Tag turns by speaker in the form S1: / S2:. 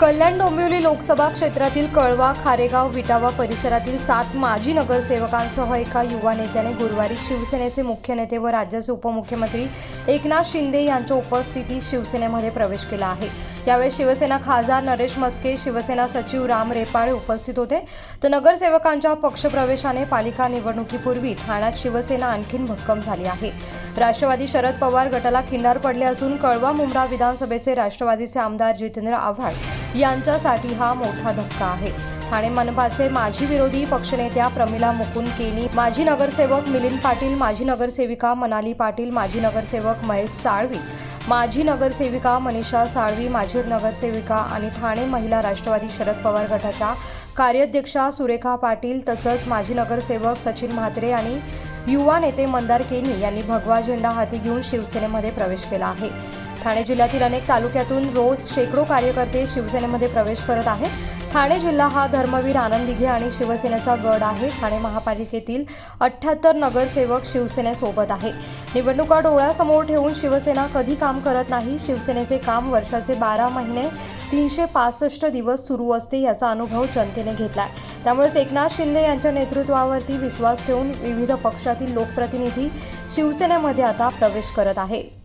S1: कल्याण डोंबिवली लोकसभा क्षेत्रातील कळवा खारेगाव विटावा परिसरातील सात माजी नगरसेवकांसह एका युवा नेत्याने गुरुवारी शिवसेनेचे मुख्य नेते व राज्याचे उपमुख्यमंत्री एकनाथ शिंदे यांच्या उपस्थितीत शिवसेनेमध्ये प्रवेश केला आहे. यावेळी शिवसेना खासदार नरेश मस्के शिवसेना सचिव राम रेपाळे उपस्थित होते. तर नगरसेवकांच्या पक्षप्रवेशाने पालिका निवडणुकीपूर्वी ठाण्यात शिवसेना आणखीन भक्कम झाली आहे. राष्ट्रवादी शरद पवार गटाला खिंडार पडले असून कळवा मुंब्रा विधानसभेचे राष्ट्रवादीचे आमदार जितेंद्र आव्हाड यांच्यासाठी हा मोठा धक्का आहे. ठाणे मनपाचे माजी विरोधी पक्षनेत्या प्रमिला मुकुंद केनी माजी नगरसेवक मिलिंद पाटील माजी नगरसेविका मनाली पाटील माजी नगरसेवक महेश साळवी माजी नगरसेविका मनीषा साळवी माजी नगरसेविका आणि ठाणे महिला राष्ट्रवादी शरद पवार गटाच्या कार्याध्यक्षा सुरेखा पाटील तसंच माजी नगरसेवक सचिन म्हात्रे आणि युवा नेते मंदार केनी यांनी भगवा झेंडा हाती घेऊन शिवसेनेमध्ये प्रवेश केला आहे. ठाणे जिल्ह्यातील अनेक तालुक्यातून रोज शेकडो कार्यकर्ते शिवसेनेमध्ये प्रवेश करत आहेत. ठाणे जिल्हा हा धर्मवीर आनंद दिघे आणि शिवसेनेचा गड आहे. ठाणे महापालिकेतील अठ्ठ्याहत्तर नगरसेवक शिवसेनेसोबत आहे. निवडणुका डोळ्यासमोर ठेवून शिवसेना कधी काम करत नाही? शिवसेनेचे काम वर्षाचे बारा महिने तीनशे पासष्ट दिवस सुरू असते याचा अनुभव जनतेने घेतला त्यामुळेच एकनाथ शिंदे यांच्या नेतृत्वावरती विश्वास ठेवून विविध पक्षातील लोकप्रतिनिधी शिवसेनेमध्ये आता प्रवेश करत आहे.